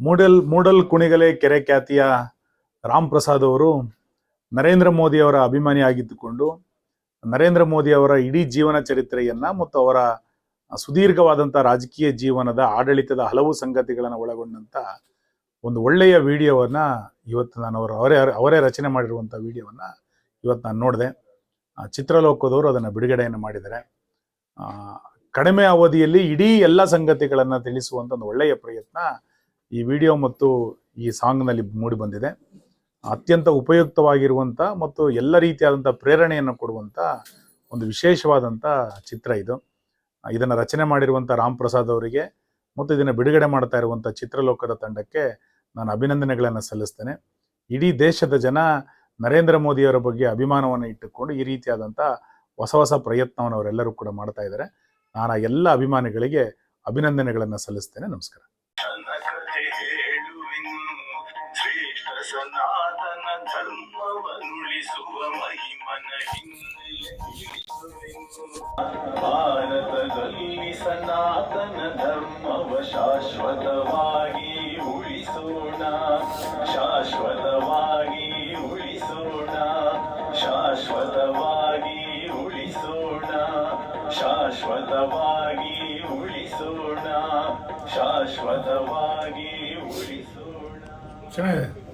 ಮೂಡಲ್ ಮೂಡಲ್ ಕುಣಿಗಲೆ ಕೆರೆ ಖ್ಯಾತಿಯ ರಾಮ್ ಪ್ರಸಾದ್ ಅವರು ನರೇಂದ್ರ ಮೋದಿ ಅವರ ಅಭಿಮಾನಿ ಆಗಿದ್ದುಕೊಂಡು, ನರೇಂದ್ರ ಮೋದಿ ಅವರ ಇಡೀ ಜೀವನ ಚರಿತ್ರೆಯನ್ನ ಮತ್ತು ಅವರ ಸುದೀರ್ಘವಾದಂಥ ರಾಜಕೀಯ ಜೀವನದ ಆಡಳಿತದ ಹಲವು ಸಂಗತಿಗಳನ್ನು ಒಳಗೊಂಡಂತ ಒಂದು ಒಳ್ಳೆಯ ವಿಡಿಯೋವನ್ನ ಇವತ್ತು ನಾನು ಅವರ, ಅವರೇ ಅವರೇ ರಚನೆ ಮಾಡಿರುವಂಥ ವಿಡಿಯೋವನ್ನ ಇವತ್ತು ನಾನು ನೋಡಿದೆ. ಚಿತ್ರಲೋಕದವರು ಅದನ್ನು ಬಿಡುಗಡೆಯನ್ನು ಮಾಡಿದ್ದಾರೆ. ಕಡಿಮೆ ಅವಧಿಯಲ್ಲಿ ಇಡೀ ಎಲ್ಲ ಸಂಗತಿಗಳನ್ನು ತಿಳಿಸುವಂಥ ಒಂದು ಒಳ್ಳೆಯ ಪ್ರಯತ್ನ ಈ ವಿಡಿಯೋ ಮತ್ತು ಈ ಸಾಂಗ್ನಲ್ಲಿ ಮೂಡಿ ಬಂದಿದೆ. ಅತ್ಯಂತ ಉಪಯುಕ್ತವಾಗಿರುವಂಥ ಮತ್ತು ಎಲ್ಲ ರೀತಿಯಾದಂಥ ಪ್ರೇರಣೆಯನ್ನು ಕೊಡುವಂಥ ಒಂದು ವಿಶೇಷವಾದಂಥ ಚಿತ್ರ ಇದು. ಇದನ್ನು ರಚನೆ ಮಾಡಿರುವಂಥ ರಾಮ್ ಪ್ರಸಾದ್ ಅವರಿಗೆ ಮತ್ತು ಇದನ್ನು ಬಿಡುಗಡೆ ಮಾಡ್ತಾ ಇರುವಂಥ ಚಿತ್ರಲೋಕದ ತಂಡಕ್ಕೆ ನಾನು ಅಭಿನಂದನೆಗಳನ್ನು ಸಲ್ಲಿಸ್ತೇನೆ. ಇಡೀ ದೇಶದ ಜನ ನರೇಂದ್ರ ಮೋದಿಯವರ ಬಗ್ಗೆ ಅಭಿಮಾನವನ್ನು ಇಟ್ಟುಕೊಂಡು ಈ ರೀತಿಯಾದಂಥ ಹೊಸ ಹೊಸ ಪ್ರಯತ್ನವನ್ನು ಅವರೆಲ್ಲರೂ ಕೂಡ ಮಾಡ್ತಾ ಇದ್ದಾರೆ. ನಾನು ಆ ಎಲ್ಲ ಅಭಿಮಾನಿಗಳಿಗೆ ಅಭಿನಂದನೆಗಳನ್ನು ಸಲ್ಲಿಸ್ತೇನೆ. ನಮಸ್ಕಾರ. ಸನಾತನ ಧರ್ಮವನುಳಿಸುವ ಮಹಿಮನ ಭಾರತದಲ್ಲಿ ಸನಾತನ ಧರ್ಮವ ಶಾಶ್ವತವಾಗಿ ಉಳಿಸೋಣ. ಶಾಶ್ವತವಾಗಿ ಉಳಿಸೋಣ. ಶಾಶ್ವತವಾಗಿ ಉಳಿಸೋಣ. ಶಾಶ್ವತವಾಗಿ ಉಳಿಸೋಣ. ಶಾಶ್ವತವಾಗಿ ಉಳಿಸೋಣ. ಚೆನ್ನಾಗಿದೆ.